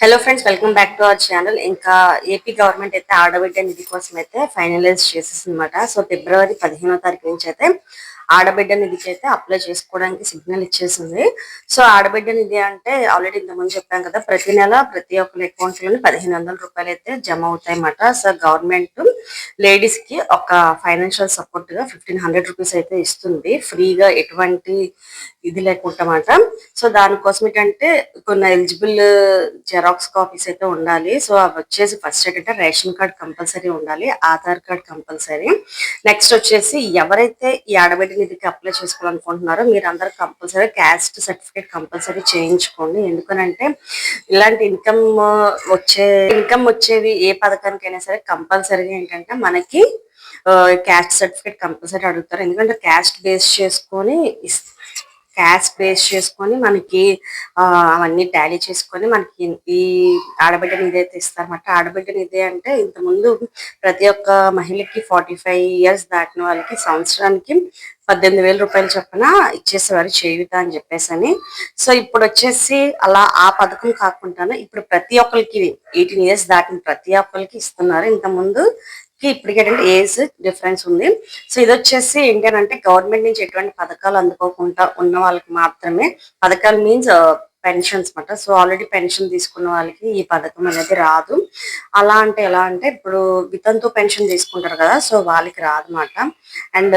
Hello friends welcome back to our channel ఇంకా AP government అయితే ఆడబిడ్డ నిధి కోసం అయితే ఫైనలైజ్ చేసేసిందన్నమాట. సో ఫిబ్రవరి పదిహేనో తారీఖు నుంచి అయితే ఆడబిడ్డ నిధికి అయితే అప్లై చేసుకోవడానికి సిగ్నల్ ఇచ్చేసింది. సో ఆడబిడ్డ నిధి అంటే ఆల్రెడీ ఇంతకుముందు చెప్పాం కదా ప్రతి నెల ప్రతి ఒక్కరి అకౌంట్లోని పదిహేను వందల రూపాయలు అయితే జమ అవుతాయన్నమాట. సో గవర్నమెంట్ లేడీస్కి ఒక ఫైనాన్షియల్ సపోర్ట్గా ఫిఫ్టీన్ హండ్రెడ్ రూపీస్ అయితే ఇస్తుంది. ఫ్రీగా ఎటువంటి ఇది లేకుండా మాట సో దానికోసం ఏంటంటే కొన్ని ఎలిజిబుల్ జెరాక్స్ కాపీస్ అయితే ఉండాలి. సో అవి వచ్చేసి ఫస్ట్ ఏంటంటే రేషన్ కార్డ్ కంపల్సరీ ఉండాలి ఆధార్ కార్డ్ కంపల్సరీ. నెక్స్ట్ వచ్చేసి ఎవరైతే ఈ ఆడబిడ్డ నిధికి అప్లై చేసుకోవాలనుకుంటున్నారో మీరు కంపల్సరీ క్యాస్ట్ సర్టిఫికేట్ కంపల్సరీ చేయించుకోండి. ఎందుకనంటే ఇలాంటి ఇన్కమ్ వచ్చే ఇన్కమ్ వచ్చేవి ఏ పథకానికైనా సరే కంపల్సరీగా ఏంటంటే మనకి క్యాస్ట్ సర్టిఫికేట్ కంపల్సరీ అడుగుతారు. ఎందుకంటే క్యాస్ట్ బేస్ చేసుకొని క్యాస్ట్ బేస్ చేసుకొని మనకి అవన్నీ టాలీ చేసుకొని మనకి ఈ ఆడబిడ్డ నిధి అయితే ఇస్తారన్నమాట ఆడబిడ్డ నిధి అంటే ఇంతకుముందు ప్రతి ఒక్క మహిళకి ఫార్టీ ఫైవ్ ఇయర్స్ దాటిన వాళ్ళకి సంవత్సరానికి పద్దెనిమిది వేల రూపాయలు చొప్పున ఇచ్చేసేవారు చేయుత అని చెప్పేసి అని సో ఇప్పుడు వచ్చేసి అలా ఆ పథకం కాకుండా ఇప్పుడు ప్రతి ఒక్కరికి ఎయిటీన్ ఇయర్స్ దాటిన ప్రతి ఒక్కరికి ఇస్తున్నారు. ఇంత ముందు ఇప్పటికి ఏంటంటే ఏజ్ డిఫరెన్స్ ఉంది. సో ఇది వచ్చేసి ఏంటంటే గవర్నమెంట్ నుంచి ఎటువంటి పథకాలు అందుకోకుండా ఉన్న వాళ్ళకి మాత్రమే పథకాలు మీన్స్ పెన్షన్స్ అనమాట సో ఆల్రెడీ పెన్షన్ తీసుకున్న వాళ్ళకి ఈ పథకం అనేది రాదు. అలా అంటే ఎలా అంటే ఇప్పుడు వితంతు పెన్షన్ తీసుకుంటారు కదా సో వాళ్ళకి రాదు అనమాట అండ్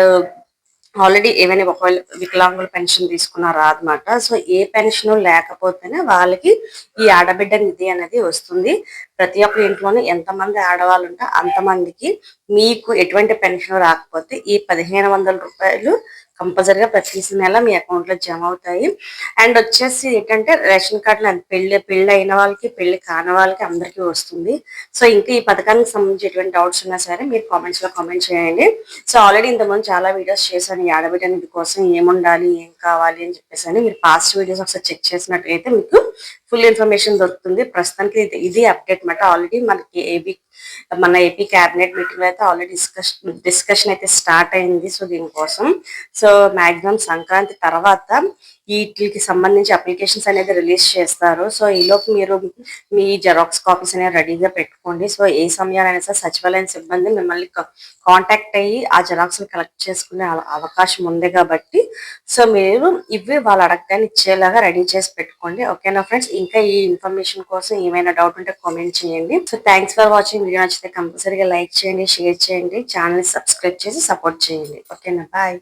ఆల్రెడీ ఏమైనా ఒకవేళ వికలాంగుల పెన్షన్ తీసుకున్నారా అనమాట సో ఏ పెన్షన్ లేకపోతేనే వాళ్ళకి ఈ ఆడబిడ్డ నిధి అనేది వస్తుంది. ప్రతి ఒక్క ఇంట్లోనే ఎంతమంది ఆడవాళ్ళు ఉంటే అంతమందికి మీకు ఎటువంటి పెన్షన్ రాకపోతే ఈ పదిహేను వందల రూపాయలు కంపల్సరిగా ప్రతి నెల మీ అకౌంట్లో జమ అవుతాయి. అండ్ వచ్చేసి ఏంటంటే రేషన్ కార్డులు పెళ్ళి పెళ్ళి అయిన వాళ్ళకి పెళ్ళి కాని వాళ్ళకి అందరికీ వస్తుంది. సో ఇంకా ఈ పథకానికి సంబంధించి ఎటువంటి డౌట్స్ ఉన్నా సరే మీరు కామెంట్స్లో కామెంట్ చేయండి. సో ఆల్రెడీ ఇంతకుముందు చాలా వీడియోస్ చేశాను. ఈ ఆడబిడ్డ కోసం ఏముండాలి ఏం కావాలి అని చెప్పేసి అని మీరు పాస్ట్ వీడియోస్ ఒకసారి చెక్ చేసినట్టయితే మీకు ఫుల్ ఇన్ఫర్మేషన్ దొరుకుతుంది. ప్రస్తుతానికి ఇది అప్డేట్ మాట. ఆల్రెడీ మనకి ఏబీ మన ఏపీ క్యాబినెట్ మీటింగ్ అయితే ఆల్రెడీ డిస్కషన్ డిస్కషన్ అయితే స్టార్ట్ అయింది. సో దీనికోసం. సో మ్యాక్సిమం సంక్రాంతి తర్వాత వీటికి సంబంధించి అప్లికేషన్స్ అనేది రిలీజ్ చేస్తారు. సో ఈలోపు మీరు మీ జెరాక్స్ కాపీస్ అనేవి రెడీగా పెట్టుకోండి. సో ఏ సమయాలైనా సరే సచివాలయం సిబ్బంది మిమ్మల్ని కాంటాక్ట్ అయ్యి ఆ జెరాక్స్ కలెక్ట్ చేసుకునే అవకాశం ఉంది కాబట్టి సో మీరు ఇవి వాళ్ళు అడగగానే ఇచ్చేలాగా రెడీ చేసి పెట్టుకోండి. ఓకేనా ఫ్రెండ్స్? ఇంకా ఈ ఇన్ఫర్మేషన్ కోసం ఏమైనా డౌట్ ఉంటే కామెంట్ చేయండి. So thanks for watching video నచ్చితే కంపల్సరీగా లైక్ చేయండి షేర్ చేయండి. ఛానల్ సబ్స్క్రైబ్ చేసి సపోర్ట్ చేయండి. ఓకేనా? బాయ్.